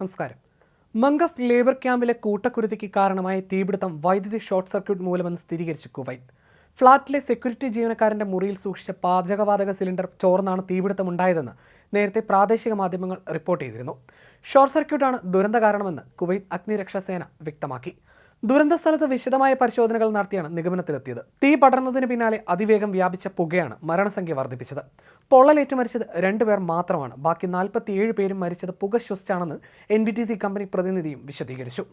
നമസ്കാരം. Mangaf labour ക്യാമ്പിലെ കൂട്ടക്കുരുതിക്ക് കാരണമായ തീപിടുത്തം വൈദ്യുതി ഷോർട്ട് സർക്യൂട്ട് മൂലമെന്ന് സ്ഥിരീകരിച്ചു കുവൈത്ത് ഫ്ളാറ്റിലെ സെക്യൂരിറ്റി ജീവനക്കാരന്റെ മുറിയിൽ സൂക്ഷിച്ച പാചകവാതക സിലിണ്ടർ ചോർന്നാണ് തീപിടുത്തം ഉണ്ടായതെന്ന് നേരത്തെ പ്രാദേശിക മാധ്യമങ്ങൾ റിപ്പോർട്ട് ചെയ്തിരുന്നു. ഷോർട്ട് സർക്യൂട്ടാണ് ദുരന്ത കാരണമെന്ന് കുവൈത്ത് അഗ്നിരക്ഷാസേന വ്യക്തമാക്കി. ദുരന്ത സ്ഥലത്ത് വിശദമായ പരിശോധനകൾ നടത്തിയാണ് നിഗമനത്തിലെത്തിയത്. തീ പടർന്നതിന് പിന്നാലെ അതിവേഗം വ്യാപിച്ച പുകയാണ് മരണസംഖ്യ വർദ്ധിപ്പിച്ചത്. പൊള്ളലേറ്റ് മരിച്ചത് രണ്ടുപേർ മാത്രമാണ്. ബാക്കി നാൽപ്പത്തിയേഴ് പേരും മരിച്ചത് പുക ശ്വസിച്ചാണെന്ന് N B T C company പ്രതിനിധിയും വിശദീകരിച്ചു.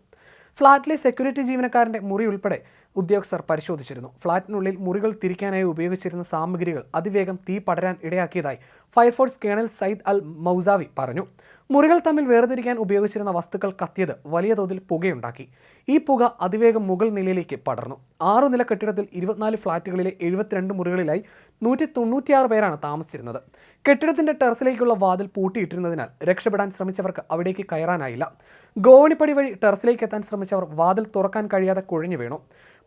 ഫ്ളാറ്റിലെ സെക്യൂരിറ്റി ജീവനക്കാരന്റെ മുറി ഉൾപ്പെടെ ഉദ്യോഗസ്ഥർ പരിശോധിച്ചിരുന്നു. ഫ്ളാറ്റിനുള്ളിൽ മുറികൾ തിരിക്കാനായി ഉപയോഗിച്ചിരുന്ന സാമഗ്രികൾ അതിവേഗം തീ പടരാൻ ഇടയാക്കിയതായി fire force colonel Sayyid Al Mousawi പറഞ്ഞു. മുറികൾ തമ്മിൽ വേർതിരിക്കാൻ ഉപയോഗിച്ചിരുന്ന വസ്തുക്കൾ കത്തിയത് വലിയ തോതിൽ പുകയുണ്ടാക്കി. ഈ പുക അതിവേഗം മുകൾ നിലയിലേക്ക് പടർന്നു. ആറു നില കെട്ടിടത്തിൽ ഇരുപത്തിനാല് ഫ്ളാറ്റുകളിലെ എഴുപത്തിരണ്ട് മുറികളിലായി നൂറ്റി തൊണ്ണൂറ്റിയാറ് പേരാണ് താമസിച്ചിരുന്നത്. കെട്ടിടത്തിന്റെ ടെറസിലേക്കുള്ള വാതിൽ പൂട്ടിയിട്ടിരുന്നതിനാൽ രക്ഷപ്പെടാൻ ശ്രമിച്ചവർക്ക് അവിടേക്ക് കയറാനായില്ല. ഗോവണിപ്പടി വഴി ടെറസിലേക്ക് എത്താൻ ശ്രമിച്ചവർ വാതിൽ തുറക്കാൻ കഴിയാതെ കുഴഞ്ഞു വീണു.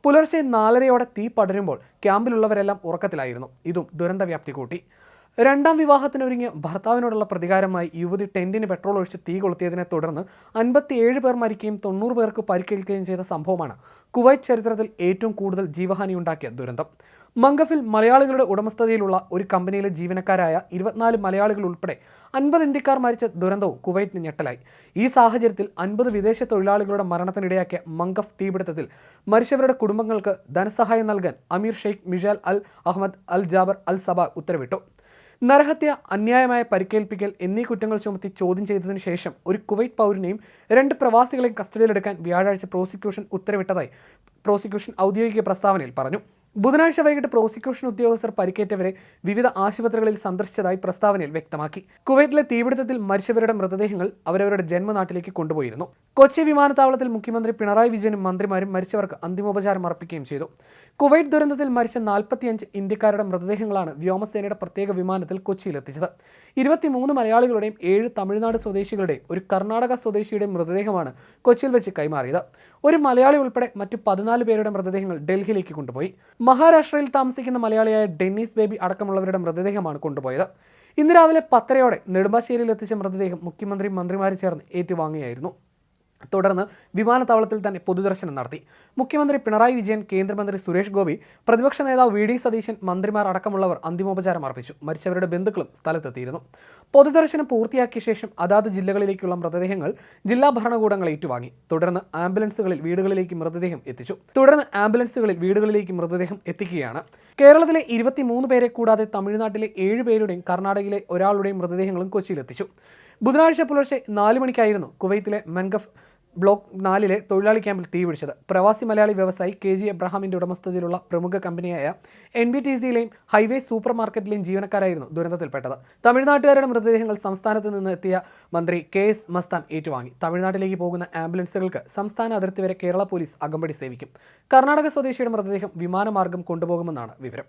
പുലർച്ചെ നാലരയോടെ തീ പടരുമ്പോൾ ക്യാമ്പിലുള്ളവരെല്ലാം ഉറക്കത്തിലായിരുന്നു. ഇതും ദുരന്തവ്യാപ്തി കൂട്ടി. രണ്ടാം വിവാഹത്തിനൊരുങ്ങിയ ഭർത്താവിനോടുള്ള പ്രതികാരമായി യുവതി ടെന്റിന് പെട്രോൾ ഒഴിച്ച് തീ കൊളുത്തിയതിനെ തുടർന്ന് അൻപത്തിയേഴ് പേർ മരിക്കുകയും തൊണ്ണൂറ് പേർക്ക് പരിക്കേൽക്കുകയും ചെയ്ത സംഭവമാണ് കുവൈറ്റ് ചരിത്രത്തിൽ ഏറ്റവും കൂടുതൽ ജീവഹാനി ഉണ്ടാക്കിയ ദുരന്തം. മംഗഫിൽ മലയാളികളുടെ ഉടമസ്ഥതയിലുള്ള ഒരു കമ്പനിയിലെ ജീവനക്കാരായ ഇരുപത്തിനാല് മലയാളികൾ ഉൾപ്പെടെ അൻപത് ഇന്ത്യക്കാർ മരിച്ച ദുരന്തവും കുവൈറ്റിന് ഞെട്ടലായി. ഈ സാഹചര്യത്തിൽ അൻപത് വിദേശ തൊഴിലാളികളുടെ മരണത്തിനിടയാക്കിയ മംഗഫ് തീപിടുത്തത്തിൽ മരിച്ചവരുടെ കുടുംബങ്ങൾക്ക് ധനസഹായം നൽകാൻ Amir Sheikh Mishal Al Ahmad Al Jaber Al Sabah ഉത്തരവിട്ടു. നരഹത്യ അന്യായമായ പരിക്കേൽപ്പിക്കൽ എന്നീ കുറ്റങ്ങൾ ചുമത്തി ചോദ്യം ചെയ്തതിനു ശേഷം ഒരു കുവൈറ്റ് പൗരനെയും രണ്ട് പ്രവാസികളെയും കസ്റ്റഡിയിലെടുക്കാൻ വ്യാഴാഴ്ച പ്രോസിക്യൂഷൻ ഉത്തരവിട്ടതായി പ്രോസിക്യൂഷൻ ഔദ്യോഗിക പ്രസ്താവനയിൽ പറഞ്ഞു. ബുധനാഴ്ച വൈകിട്ട് പ്രോസിക്യൂഷൻ ഉദ്യോഗസ്ഥർ പരിക്കേറ്റവരെ വിവിധ ആശുപത്രികളിൽ സന്ദർശിച്ചതായി പ്രസ്താവനയിൽ വ്യക്തമാക്കി. കുവൈറ്റിലെ തീപിടുത്തത്തിൽ മരിച്ചവരുടെ മൃതദേഹങ്ങൾ അവരവരുടെ ജന്മനാട്ടിലേക്ക് കൊണ്ടുപോയിരുന്നു. കൊച്ചി വിമാനത്താവളത്തിൽ മുഖ്യമന്ത്രി പിണറായി വിജയനും മന്ത്രിമാരും മരിച്ചവർക്ക് അന്തിമോപചാരം അർപ്പിക്കുകയും ചെയ്തു. കുവൈറ്റ് ദുരന്തത്തിൽ മരിച്ച നാൽപ്പത്തിയഞ്ച് ഇന്ത്യക്കാരുടെ മൃതദേഹങ്ങളാണ് വ്യോമസേനയുടെ പ്രത്യേക വിമാനത്തിൽ കൊച്ചിയിലെത്തിച്ചത് ഇരുപത്തിമൂന്ന് മലയാളികളുടെയും ഏഴ് തമിഴ്നാട് സ്വദേശികളുടെയും ഒരു കർണാടക സ്വദേശിയുടെയും മൃതദേഹമാണ് കൊച്ചിയിൽ വെച്ച് കൈമാറിയത്. ഒരു മലയാളി ഉൾപ്പെടെ മറ്റു പതിനാല് പേരുടെ മൃതദേഹങ്ങൾ ഡൽഹിയിലേക്ക് കൊണ്ടുപോയി. മഹാരാഷ്ട്രയിൽ താമസിക്കുന്ന മലയാളിയായ ഡെന്നീസ് ബേബി അടക്കമുള്ളവരുടെ മൃതദേഹമാണ് കൊണ്ടുപോയത്. ഇന്ന് രാവിലെ പത്തരയോടെ നെടുമ്പാശ്ശേരിയിൽ എത്തിച്ച മൃതദേഹം മുഖ്യമന്ത്രി മന്ത്രിമാരും ചേർന്ന് ഏറ്റുവാങ്ങുകയായിരുന്നു. തുടർന്ന് വിമാനത്താവളത്തിൽ തന്നെ പൊതുദർശനം നടത്തി. മുഖ്യമന്ത്രി പിണറായി വിജയൻ കേന്ദ്രമന്ത്രി സുരേഷ് ഗോപി പ്രതിപക്ഷ നേതാവ് വി ഡി സതീശൻ മന്ത്രിമാർ അടക്കമുള്ളവർ അന്തിമോപചാരം അർപ്പിച്ചു. മരിച്ചവരുടെ ബന്ധുക്കളും സ്ഥലത്തെത്തിയിരുന്നു. പൊതുദർശനം പൂർത്തിയാക്കിയ ശേഷം അതാത് ജില്ലകളിലേക്കുള്ള മൃതദേഹങ്ങൾ ജില്ലാ ഭരണകൂടങ്ങൾ ഏറ്റുവാങ്ങി. തുടർന്ന് ആംബുലൻസുകളിൽ വീടുകളിലേക്ക് മൃതദേഹം എത്തിച്ചു. തുടർന്ന് ആംബുലൻസുകളിൽ വീടുകളിലേക്ക് മൃതദേഹം എത്തിക്കുകയാണ്. കേരളത്തിലെ ഇരുപത്തിമൂന്ന് പേരെ കൂടാതെ തമിഴ്നാട്ടിലെ ഏഴ് പേരുടെയും കർണാടകയിലെ ഒരാളുടെയും മൃതദേഹങ്ങളും കൊച്ചിയിലെത്തിച്ചു. ബുധനാഴ്ച പുലർച്ചെ നാല് മണിക്കായിരുന്നു കുവൈത്തിലെ മൻഗഫ് ബ്ലോക്ക് നാലിലെ തൊഴിലാളി ക്യാമ്പിൽ തീപിടിച്ചത് പ്രവാസി മലയാളി വ്യവസായി കെ ജി എബ്രഹാമിന്റെ ഉടമസ്ഥതയിലുള്ള പ്രമുഖ കമ്പനിയായ എൻ ബി ടി സിയിലെയും ഹൈവേ സൂപ്പർ മാർക്കറ്റിലെയും ജീവനക്കാരായിരുന്നു ദുരന്തത്തിൽപ്പെട്ടത്. തമിഴ്നാട്ടുകാരുടെ മൃതദേഹങ്ങൾ സംസ്ഥാനത്ത് നിന്ന് എത്തിയ മന്ത്രി കെ എസ് മസ്താൻ ഏറ്റുവാങ്ങി. തമിഴ്നാട്ടിലേക്ക് പോകുന്ന ആംബുലൻസുകൾക്ക് സംസ്ഥാന അതിർത്തി വരെ കേരള പോലീസ് അകമ്പടി സേവിക്കും. കർണാടക സ്വദേശിയുടെ മൃതദേഹം വിമാനമാർഗം കൊണ്ടുപോകുമെന്നാണ് വിവരം.